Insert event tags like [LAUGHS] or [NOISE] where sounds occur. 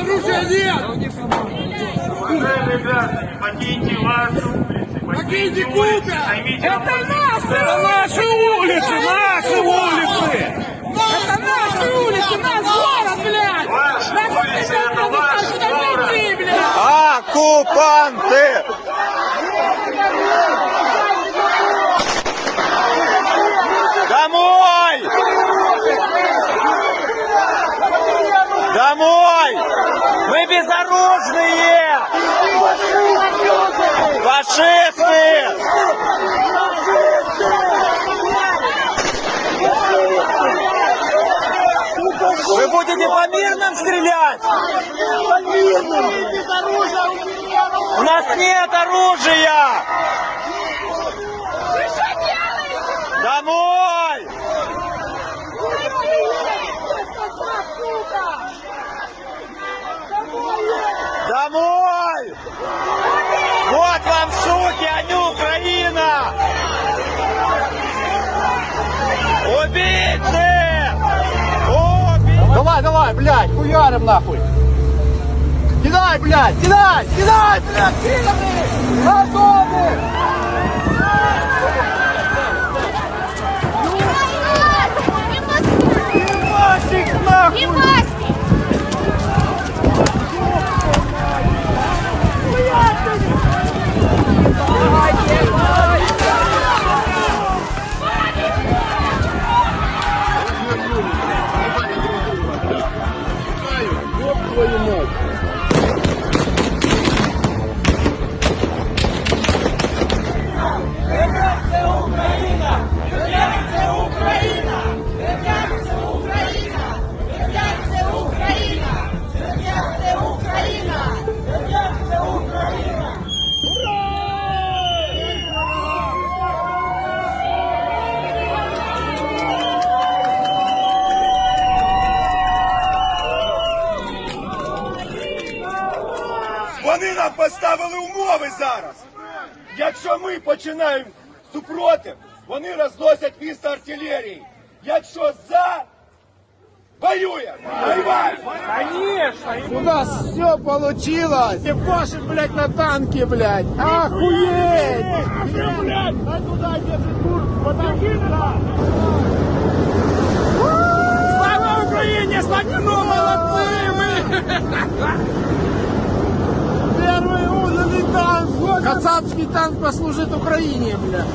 оружия нет! Уважаемые граждане, покиньте ваши улицы, Покиньте улицы, займите Это наши! места. наши улицы! Наши улицы! Это наши улицы! Наш город, блядь! Ваши Наши улицы, ребята это ваш город. Оккупанты! Домой! Домой! Мы безоружные! Фашисты! Вы будете по мирным стрелять? У нас нет оружия! Домой! Домой! Вот вам, суки, а не Украина! Убийцы! Убийцы! Давай, давай, блядь, хуярим нахуй! Кидай, блядь, кидай, кидай, блядь, кидай! Готовы! Вони нам поставили умови зараз. Якщо ми починаємо супротив, вони розносять місто артилерії. Якщо за, воюємо. Воюємо. У нас все получилось! И ваши, блядь, на танке, блядь! Охуеть! Слава Украине! Славяно, молодцы мы! Первый ударный [LAUGHS] танк! Кацапский танк послужит Украине, блядь!